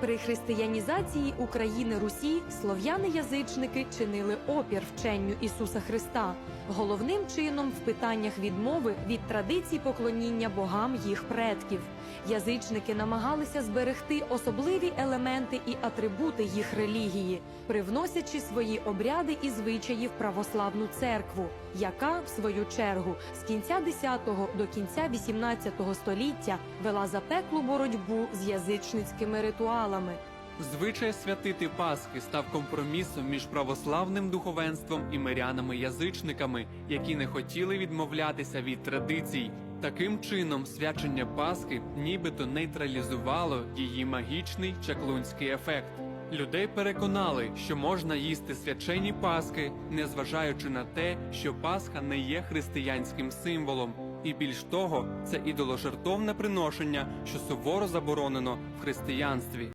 При християнізації України Русі слов'яни-язичники чинили опір вченню Ісуса Христа, головним чином в питаннях відмови від традицій поклоніння богам їх предків. Язичники намагалися зберегти особливі елементи і атрибути їх релігії, привносячи свої обряди і звичаї в православну церкву, яка, в свою чергу, з кінця 10-го до кінця 18-го століття вела запеклу боротьбу з язичницькими ритуалами. Звичай святити Пасхи став компромісом між православним духовенством і мирянами-язичниками, які не хотіли відмовлятися від традицій. Таким чином, свячення Пасхи нібито нейтралізувало її магічний чаклунський ефект. Людей переконали, що можна їсти свячені Пасхи, незважаючи на те, що Пасха не є християнським символом. І більш того, це ідоложертовне приношення, що суворо заборонено в християнстві.